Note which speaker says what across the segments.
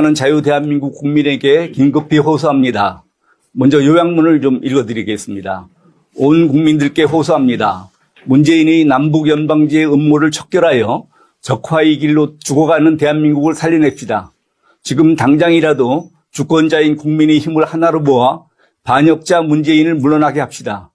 Speaker 1: 하는 자유 대한민국 국민에게 긴급히 호소합니다. 먼저 요약문을 좀 읽어드리겠습니다. 온 국민들께 호소합니다. 문재인이 남북 연방제의 음모를 척결하여 적화의 길로 죽어가는 대한민국을 살려냅시다. 지금 당장이라도 주권자인 국민의 힘을 하나로 모아 반역자 문재인을 물러나게 합시다.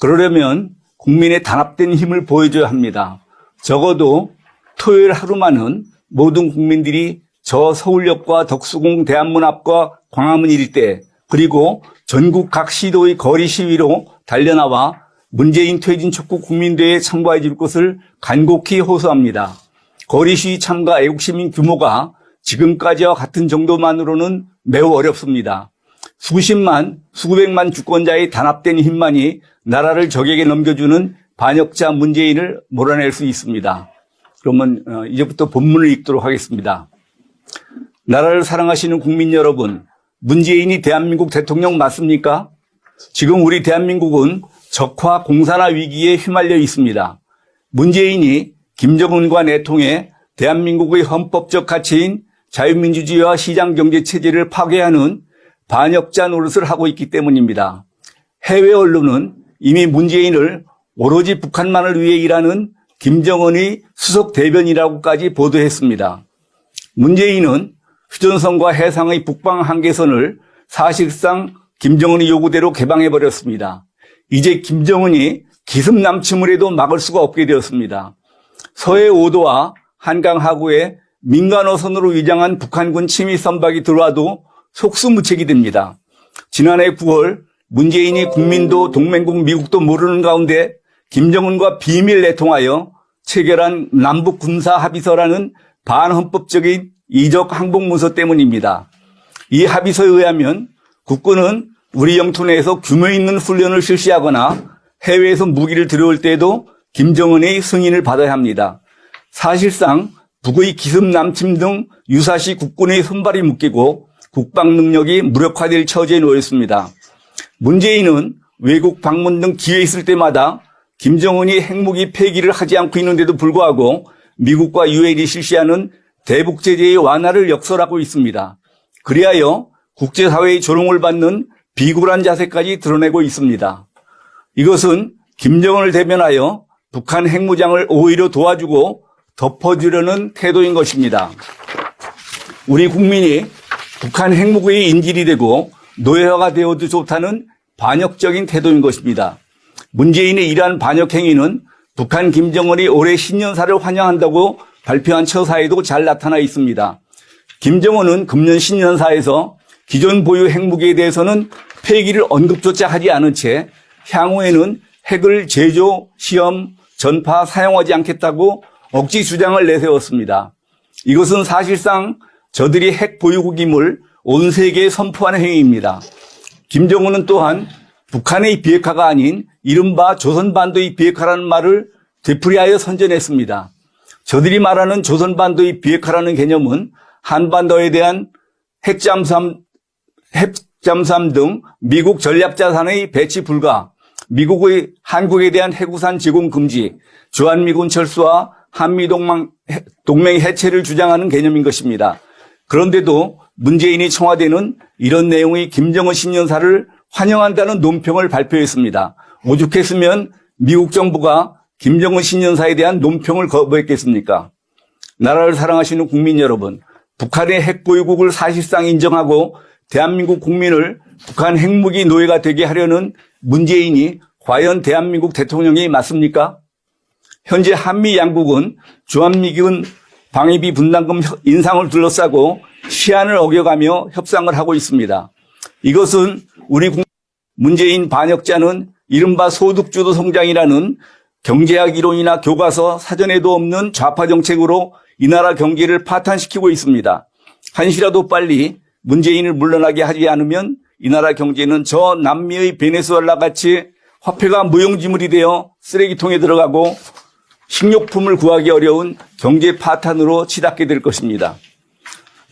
Speaker 1: 그러려면 국민의 단합된 힘을 보여줘야 합니다. 적어도 토요일 하루만은 모든 국민들이 저 서울역과 덕수궁 대한문 앞과 광화문 일대 그리고 전국 각 시도의 거리 시위로 달려나와 문재인 퇴진 촉구 국민대회에 참가해 줄 것을 간곡히 호소합니다. 거리 시위 참가 애국시민 규모가 지금까지와 같은 정도만으로는 매우 어렵습니다. 수십만, 수백만 주권자의 단합된 힘만이 나라를 적에게 넘겨주는 반역자 문재인을 몰아낼 수 있습니다. 그러면 어, 이제부터 본문을 읽도록 하겠습니다. 나라를 사랑하시는 국민 여러분, 문재인이 대한민국 대통령 맞습니까? 지금 우리 대한민국은 적화 공산화 위기에 휘말려 있습니다. 문재인이 김정은과 내통해 대한민국의 헌법적 가치인 자유민주주의와 시장경제 체제를 파괴하는 반역자 노릇을 하고 있기 때문입니다. 해외 언론은 이미 문재인을 오로지 북한만을 위해 일하는 김정은의 수석 대변이라고까지 보도했습니다. 문재인은 휴전선과 해상의 북방 한계선을 사실상 김정은의 요구대로 개방해버렸습니다. 이제 김정은이 기습 남침을 해도 막을 수가 없게 되었습니다. 서해 5도와 한강 하구에 민간어선으로 위장한 북한군 침입 선박이 들어와도 속수무책이 됩니다. 지난해 9월 문재인이 국민도 동맹국 미국도 모르는 가운데 김정은과 비밀 내통하여 체결한 남북 군사 합의서라는 반헌법적인 이적 항복문서 때문입니다. 이 합의서에 의하면 국군은 우리 영토 내에서 규모 있는 훈련을 실시하거나 해외에서 무기를 들여올 때에도 김정은의 승인을 받아야 합니다. 사실상 북의 기습 남침 등 유사시 국군의 손발이 묶이고 국방 능력이 무력화될 처지에 놓였습니다. 문재인은 외국 방문 등 기회 있을 때마다 김정은이 핵무기 폐기를 하지 않고 있는데도 불구하고 미국과 유엔이 실시하는 대북 제재의 완화를 역설하고 있습니다. 그리하여 국제사회의 조롱을 받는 비굴한 자세까지 드러내고 있습니다. 이것은 김정은을 대변하여 북한 핵무장을 오히려 도와주고 덮어주려는 태도인 것입니다. 우리 국민이 북한 핵무기의 인질이 되고 노예화가 되어도 좋다는 반역적인 태도인 것입니다. 문재인의 이러한 반역 행위는 북한 김정은이 올해 신년사를 환영한다고 발표한 처사에도 잘 나타나 있습니다. 김정은은 금년 신년사에서 기존 보유 핵무기에 대해서는 폐기를 언급조차 하지 않은 채 향후에는 핵을 제조, 시험, 전파, 사용하지 않겠다고 억지 주장을 내세웠습니다. 이것은 사실상 저들이 핵 보유국임을 온 세계에 선포하는 행위입니다. 김정은은 또한 북한의 비핵화가 아닌 이른바 조선반도의 비핵화라는 말을 되풀이하여 선전했습니다. 저들이 말하는 조선반도의 비핵화라는 개념은 한반도에 대한 핵잠수함, 핵잠수함 등 미국 전략자산의 배치 불가, 미국의 한국에 대한 해구산 제공 금지, 주한미군 철수와 한미동맹 동맹 해체를 주장하는 개념인 것입니다. 그런데도 문재인이 청와대는 이런 내용의 김정은 신년사를 환영한다는 논평을 발표했습니다. 오죽했으면 미국 정부가 김정은 신년사에 대한 논평을 거부했겠습니까? 나라를 사랑하시는 국민 여러분, 북한의 핵보유국을 사실상 인정하고 대한민국 국민을 북한 핵무기 노예가 되게 하려는 문재인이 과연 대한민국 대통령이 맞습니까? 현재 한미 양국은 주한미군 방위비 분담금 인상을 둘러싸고 시한을 어겨가며 협상을 하고 있습니다. 이것은 우리 국- 문재인 반역자는 이른바 소득주도 성장이라는 경제학 이론이나 교과서 사전에도 없는 좌파 정책으로 이 나라 경제를 파탄시키고 있습니다. 한시라도 빨리 문재인을 물러나게 하지 않으면 이 나라 경제는 저 남미의 베네수엘라 같이 화폐가 무용지물이 되어 쓰레기통에 들어가고 식료품을 구하기 어려운 경제 파탄으로 치닫게 될 것입니다.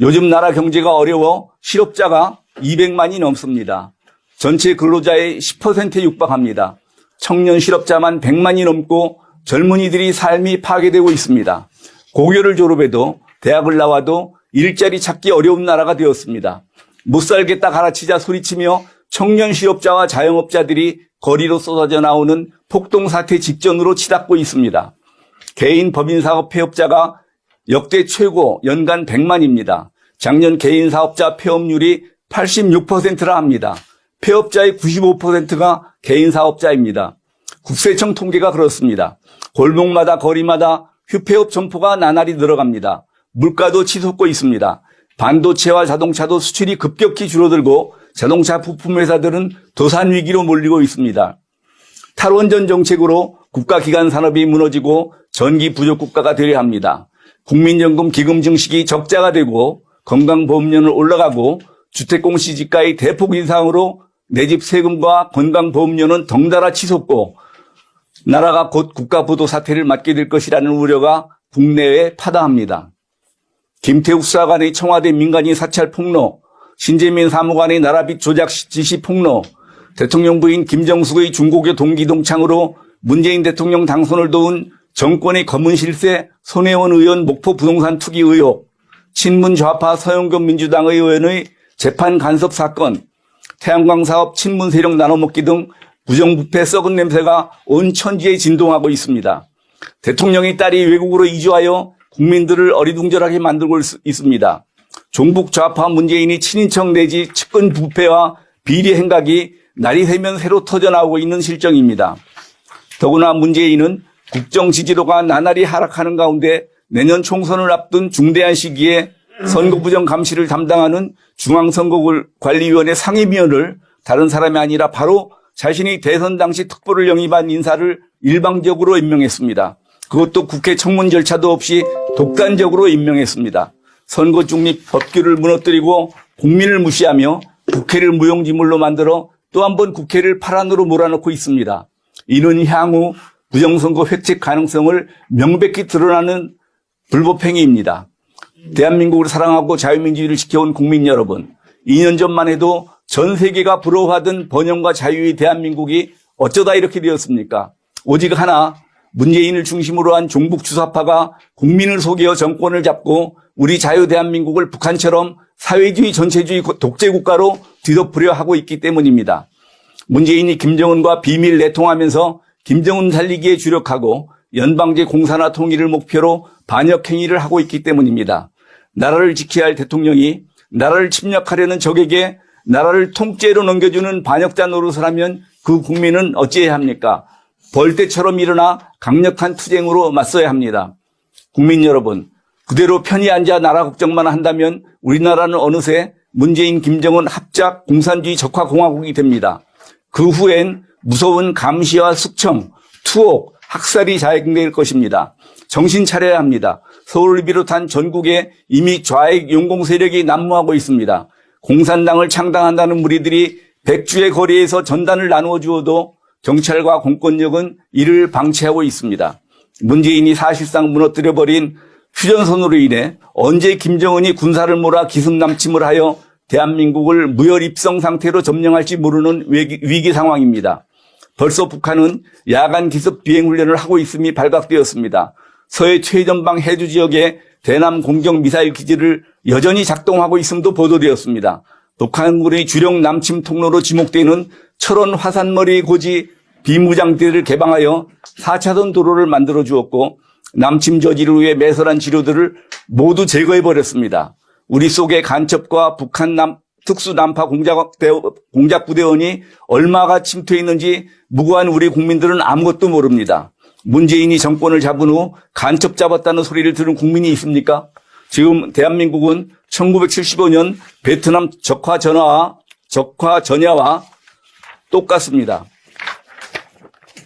Speaker 1: 요즘 나라 경제가 어려워 실업자가 200만이 넘습니다. 전체 근로자의 10%에 육박합니다. 청년 실업자만 100만이 넘고 젊은이들이 삶이 파괴되고 있습니다. 고교를 졸업해도 대학을 나와도 일자리 찾기 어려운 나라가 되었습니다. 못 살겠다 가라치자 소리치며 청년 실업자와 자영업자들이 거리로 쏟아져 나오는 폭동 사태 직전으로 치닫고 있습니다. 개인 법인 사업 폐업자가 역대 최고 연간 100만입니다. 작년 개인 사업자 폐업률이 86%라 합니다. 폐업자의 95%가 개인 사업자입니다. 국세청 통계가 그렇습니다. 골목마다 거리마다 휴폐업 점포가 나날이 늘어갑니다. 물가도 치솟고 있습니다. 반도체와 자동차도 수출이 급격히 줄어들고 자동차 부품 회사들은 도산 위기로 몰리고 있습니다. 탈원전 정책으로 국가기관 산업이 무너지고 전기 부족 국가가 되려 합니다. 국민연금 기금 증식이 적자가 되고 건강보험료는 올라가고 주택공시지가의 대폭 인상으로 내 집 세금과 건강보험료는 덩달아 치솟고 나라가 곧 국가부도 사태를 맞게 될 것이라는 우려가 국내에 파다합니다. 김태욱 수사관의 청와대 민간인 사찰 폭로, 신재민 사무관의 나라빚 조작 지시 폭로, 대통령 부인 김정숙의 중고교 동기 동창으로 문재인 대통령 당선을 도운 정권의 검은 실세 손혜원 의원 목포 부동산 투기 의혹, 친문 좌파 서영교 민주당 의원의 재판 간섭 사건, 태양광 사업 친문 세력 나눠먹기 등 부정부패 썩은 냄새가 온 천지에 진동하고 있습니다. 대통령의 딸이 외국으로 이주하여 국민들을 어리둥절하게 만들고 있- 있습니다. 종북 좌파 문재인이 친인척 내지 측근 부패와 비리 행각이 날이 새면 새로 터져나오고 있는 실정입니다. 더구나 문재인은 국정 지지도가 나날이 하락하는 가운데 내년 총선을 앞둔 중대한 시기에 선거부정 감시를 담당하는 중앙선거관리위원회 상임위원을 다른 사람이 아니라 바로 자신이 대선 당시 특보를 영입한 인사를 일방적으로 임명했습니다. 그것도 국회 청문 절차도 없이 독단적으로 임명했습니다. 선거 중립 법규를 무너뜨리고 국민을 무시하며 국회를 무용지물로 만들어 또 한 번 국회를 파란으로 몰아넣고 있습니다. 이는 향후 부정선거 획책 가능성을 명백히 드러나는 불법행위입니다. 대한민국을 사랑하고 자유민주주의를 지켜온 국민 여러분, 2년 전만 해도 전 세계가 부러워하던 번영과 자유의 대한민국이 어쩌다 이렇게 되었습니까? 오직 하나, 문재인을 중심으로 한 종북 주사파가 국민을 속여 정권을 잡고 우리 자유 대한민국을 북한처럼 사회주의 전체주의 독재 국가로 뒤덮으려 하고 있기 때문입니다. 문재인이 김정은과 비밀 내통하면서 김정은 살리기에 주력하고 연방제 공산화 통일을 목표로 반역 행위를 하고 있기 때문입니다. 나라를 지켜야 할 대통령이 나라를 침략하려는 적에게 나라를 통째로 넘겨주는 반역자 노릇을 하면 그 국민은 어찌해야 합니까? 벌떼처럼 일어나 강력한 투쟁으로 맞서야 합니다. 국민 여러분, 그대로 편히 앉아 나라 걱정만 한다면 우리나라는 어느새 문재인, 김정은 합작 공산주의 적화공화국이 됩니다. 그 후엔 무서운 감시와 숙청, 투옥, 학살이 자행될 것입니다. 정신 차려야 합니다. 서울을 비롯한 전국에 이미 좌익 용공 세력이 난무하고 있습니다. 공산당을 창당한다는 무리들이 백주의 거리에서 전단을 나누어 주어도 경찰과 공권력은 이를 방치하고 있습니다. 문재인이 사실상 무너뜨려버린 휴전선으로 인해 언제 김정은이 군사를 몰아 기승남침을 하여 대한민국을 무혈 입성 상태로 점령할지 모르는 위기, 위기 상황입니다. 벌써 북한은 야간 기습 비행 훈련을 하고 있음이 발각되었습니다. 서해 최전방 해주 지역에 대남 공격 미사일 기지를 여전히 작동하고 있음도 보도되었습니다. 북한군의 주력 남침 통로로 지목되는 철원 화산머리 고지 비무장대를 개방하여 4차선 도로를 만들어 주었고 남침 저지를 위해 매설한 지료들을 모두 제거해 버렸습니다. 우리 속의 간첩과 북한 남, 특수 난파 공작, 공작 부대원이 얼마가 침투해 있는지 무고한 우리 국민들은 아무것도 모릅니다. 문재인이 정권을 잡은 후 간첩 잡았다는 소리를 들은 국민이 있습니까? 지금 대한민국은 1975년 베트남 적화 전화와 적화 전야와 똑같습니다.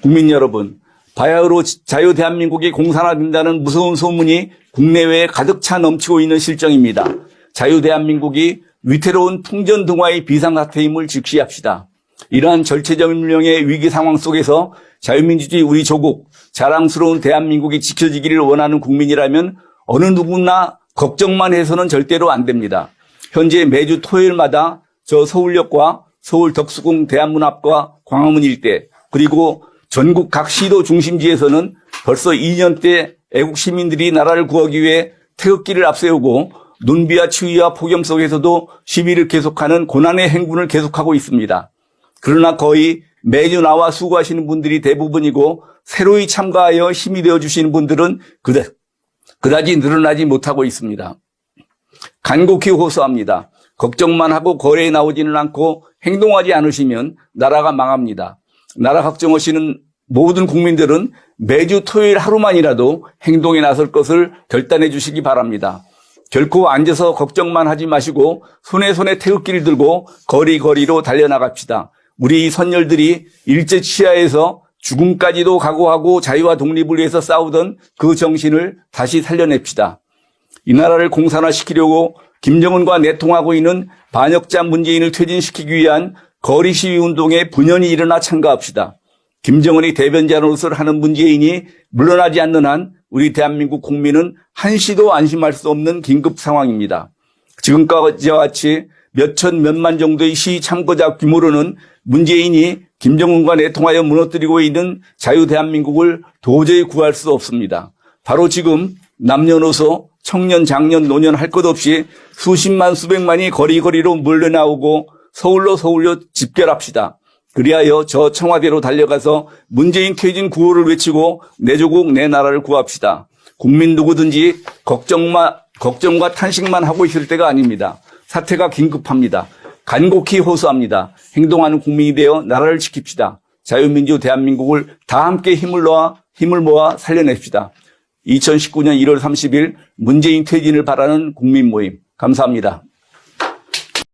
Speaker 1: 국민 여러분, 바야흐로 자유 대한민국이 공산화된다는 무서운 소문이 국내외에 가득 차 넘치고 있는 실정입니다. 자유 대한민국이 위태로운 풍전 등화의 비상사태임을 직시합시다. 이러한 절체절명의 위기 상황 속에서 자유민주주의 우리 조국, 자랑스러운 대한민국이 지켜지기를 원하는 국민이라면 어느 누구나 걱정만 해서는 절대로 안 됩니다. 현재 매주 토요일마다 저 서울역과 서울 덕수궁 대한문 앞과 광화문 일대 그리고 전국 각 시도 중심지에서는 벌써 2년째 애국 시민들이 나라를 구하기 위해 태극기를 앞세우고 눈비와 추위와 폭염 속에서도 시위를 계속하는 고난의 행군을 계속하고 있습니다. 그러나 거의 매주 나와 수고하시는 분들이 대부분이고 새로이 참가하여 힘이 되어 주시는 분들은 그다, 그다지 늘어나지 못하고 있습니다. 간곡히 호소합니다. 걱정만 하고 거래에 나오지는 않고 행동하지 않으시면 나라가 망합니다. 나라 걱정하시는 모든 국민들은 매주 토요일 하루만이라도 행동에 나설 것을 결단해 주시기 바랍니다. 결코 앉아서 걱정만 하지 마시고 손에 손에 태극기를 들고 거리거리로 달려나갑시다. 우리 선열들이 일제 치하에서 죽음까지도 각오하고 자유와 독립을 위해서 싸우던 그 정신을 다시 살려냅시다. 이 나라를 공산화시키려고 김정은과 내통하고 있는 반역자 문재인을 퇴진시키기 위한 거리 시위 운동에 분연히 일어나 참가합시다. 김정은이 대변자로서 하는 문재인이 물러나지 않는 한 우리 대한민국 국민은 한시도 안심할 수 없는 긴급 상황입니다. 지금까지와 같이 몇천 몇만 정도의 시위 참가자 규모로는 문재인이 김정은과 내통하여 무너뜨리고 있는 자유 대한민국을 도저히 구할 수 없습니다. 바로 지금 남녀노소 청년 장년 노년 할 것 없이 수십만 수백만이 거리거리로 몰려나오고 서울로 서울로 집결합시다. 그리하여 저 청와대로 달려가서 문재인 퇴진 구호를 외치고 내 조국 내 나라를 구합시다. 국민 누구든지 걱정만 걱정과 탄식만 하고 있을 때가 아닙니다. 사태가 긴급합니다. 간곡히 호소합니다. 행동하는 국민이 되어 나라를 지킵시다. 자유민주 대한민국을 다 함께 힘을 모아 힘을 모아 살려냅시다. 2019년 1월 30일 문재인 퇴진을 바라는 국민 모임 감사합니다.